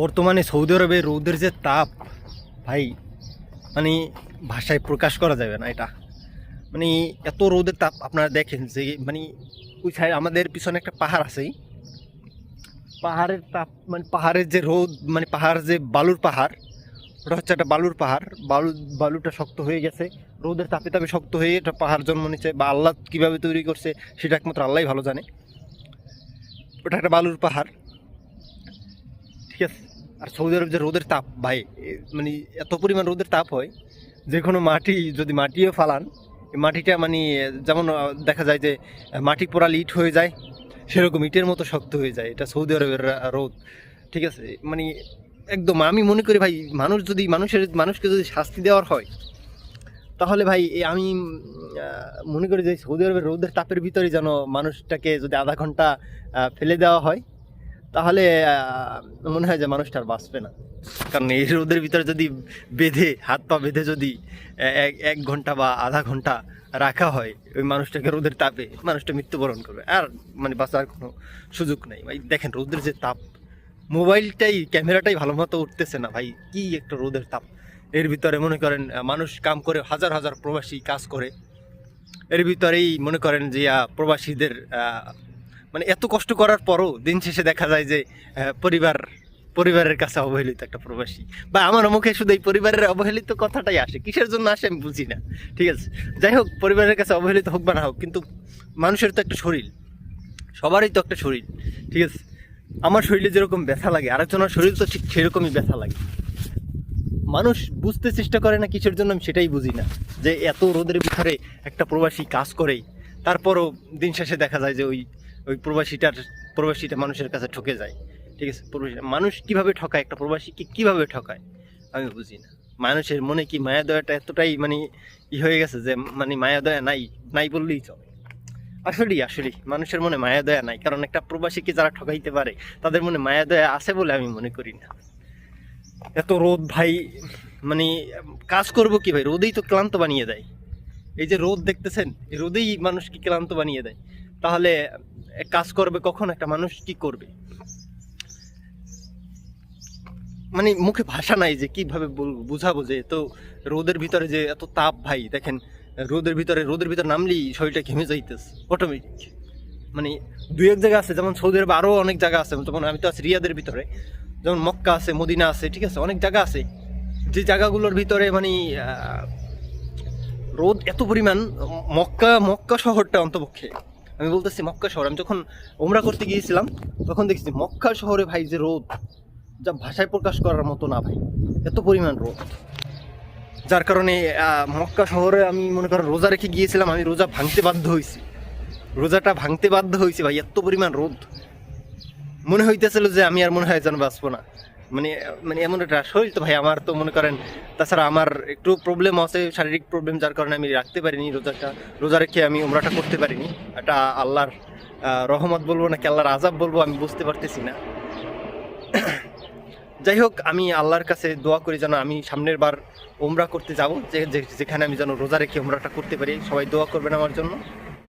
বর্তমানে সৌদি আরবে রৌদের যে তাপ, ভাই মানে ভাষায় প্রকাশ করা যাবে না এটা। মানে এত রোদের তাপ, আপনারা দেখেন যে মানে ওই সাইড আমাদের পিছনে একটা পাহাড় আছেই। পাহাড়ের তাপ মানে পাহাড়ের যে রোদ মানে পাহাড় যে বালুর পাহাড়, ওটা হচ্ছে একটা বালুর পাহাড়। বালু, বালুটা শক্ত হয়ে গেছে। রোদের তাপে তাপে শক্ত হয়ে এটা পাহাড় জন্ম নিচ্ছে, বা আল্লাহ কীভাবে তৈরি করছে, সেটা একমাত্র আল্লাহই ভালো জানে। ওটা একটা বালুর পাহাড়। ঠিক আছে? আর সৌদি আরব যে রোদের তাপ, ভাই মানে এত পরিমাণ রোদের তাপ হয়, যে কোনো মাটি, যদি মাটিও ফালান মাটিটা মানে যেমন দেখা যায় যে, মাটি পোড়াল ইট হয়ে যায়, সেরকম ইটের মতো শক্ত হয়ে যায়, এটা সৌদি আরবের রোদ, ঠিক আছে? মানে একদম আমি মনে করি, ভাই, মানুষ যদি, মানুষের, মানুষকে যদি শাস্তি দেওয়ার হয়, তাহলে ভাই আমি মনে করি যে সৌদি আরবের রোদের তাপের ভিতরে যেন মানুষটাকে যদি আধা ঘণ্টা ফেলে দেওয়া হয় তাহলে মনে হয় যে মানুষটা আর বাঁচবে না। কারণ এই রোদের ভিতরে যদি বেঁধে, হাত পা বেঁধে যদি এক এক ঘণ্টা বা আধা ঘণ্টা রাখা হয়, ওই মানুষটাকে রোদের তাপে মানুষটা মৃত্যুবরণ করবে। আর মানে বাঁচার কোনো সুযোগ নেই। ভাই, দেখেন রোদের যে তাপ, মোবাইলটাই, ক্যামেরাটাই ভালো মতো উঠতেছে না। ভাই, কি একটা রোদের তাপ। এর ভিতরে মনে করেন মানুষ কাম করে, হাজার হাজার প্রবাসী কাজ করে। এর ভিতরেই মনে করেন যে প্রবাসীদের মানে এত কষ্ট করার পরও দিন শেষে দেখা যায় যে পরিবার, পরিবারের কাছে অবহেলিত একটা প্রবাসী। বা আমার মুখে শুধু এই পরিবারের অবহেলিত কথাটাই আসে। কিসের জন্য আসে আমি বুঝি না। ঠিক আছে? যাই হোক, পরিবারের কাছে অবহেলিত হোক বা না হোক, কিন্তু মানুষের তো একটা শরীর। সবারই তো একটা শরীর। ঠিক আছে? আমার শরীরে যেরকম ব্যথা লাগে, আরেকজনের শরীর তো ঠিক সেরকমই ব্যথা লাগে। মানুষ বুঝতে চেষ্টা করে না কিসের জন্য, আমি সেটাই বুঝি না। যে এত রোদের ভিতরে একটা প্রবাসী কাজ করে, তারপরও দিন শেষে দেখা যায় যে ওই ওই প্রবাসীটার, প্রবাসীটা মানুষের কাছে ঠকে যায়। ঠিক আছে? প্রবাসী, মানুষ কীভাবে ঠকায়? একটা প্রবাসীকে কীভাবে ঠকায়? আমি বুঝি না। মানুষের মনে কি মায়া দয়াটা এতটাই মানে ই হয়ে গেছে যে মানে মায়া দয়া নাই নাই বললেই চলে। আসলেই আসলেই, মানুষের মনে মায়া দয়া নাই। কারণ একটা প্রবাসীকে যারা ঠকাইতে পারে, তাদের মনে মায়া দয়া আছে বলে আমি মনে করি না। এত রোদ ভাই মানে কাজ করব কি ভাই? রোদেই তো ক্লান্ত বানিয়ে দেয়। এই যে রোদ দেখতেছেন রোদেই মানুষকে ক্লান্ত বানিয়ে দেয়। তাহলে কাজ করবে কখন? একটা মানুষ কি করবে? মানে মুখে ভাষা নাই যে কীভাবে বুঝাবো যে তো রোদের ভিতরে যে এত তাপ ভাই, দেখেন, রোদের ভিতরে রোদের ভিতরে নামলেই শরীরটা ঘেমে যাইতেছে অটোমেটিক মানে দুই এক জায়গা আছে, যেমন সৌদি আরবে আরও অনেক জায়গা আছে, যেমন আমি তো আছি রিয়াদের ভিতরে, যেমন মক্কা আছে, মদিনা আছে, ঠিক আছে, অনেক জায়গা আছে। যে জায়গাগুলোর ভিতরে মানে রোদ এত পরিমাণ, মক্কা মক্কা শহরটা অন্তপক্ষে। আমি বলতেছি মক্কা শহর, আমি যখন ওমরা করতে গিয়েছিলাম, তখন দেখছি মক্কা শহরে ভাই যে রোদ, যা ভাষায় প্রকাশ করার মতো না ভাই, এত পরিমাণ রোদ। যার কারণে মক্কা শহরে আমি মনে করেন রোজা রেখে গিয়েছিলাম, আমি রোজা ভাঙতে বাধ্য হয়েছি। রোজাটা ভাঙতে বাধ্য হয়েছি ভাই, এত পরিমাণ রোদ। মনে হইতেছিল যে আমি আর মনে হয় যেন বাঁচবো না। মানে মানে এমন একটা শরীর তো ভাই, আমার তো মনে করেন, তাছাড়া আমার একটু প্রবলেম আছে, শারীরিক প্রবলেম যার কারণে আমি রাখতে পারিনি, রোজাটা, রোজা রেখে আমি উমরাটা করতে পারিনি। এটা আল্লাহর রহমত বলব না কি আল্লাহর আজাব বলব, আমি বুঝতে পারতেছি না। যাই হোক, আমি আল্লাহর কাছে দোয়া করি যেন আমি সামনের বার ওমরা করতে যাব যেখানে আমি যেন রোজা রেখে ওমরাটা করতে পারি। সবাই দোয়া করবেন আমার জন্য।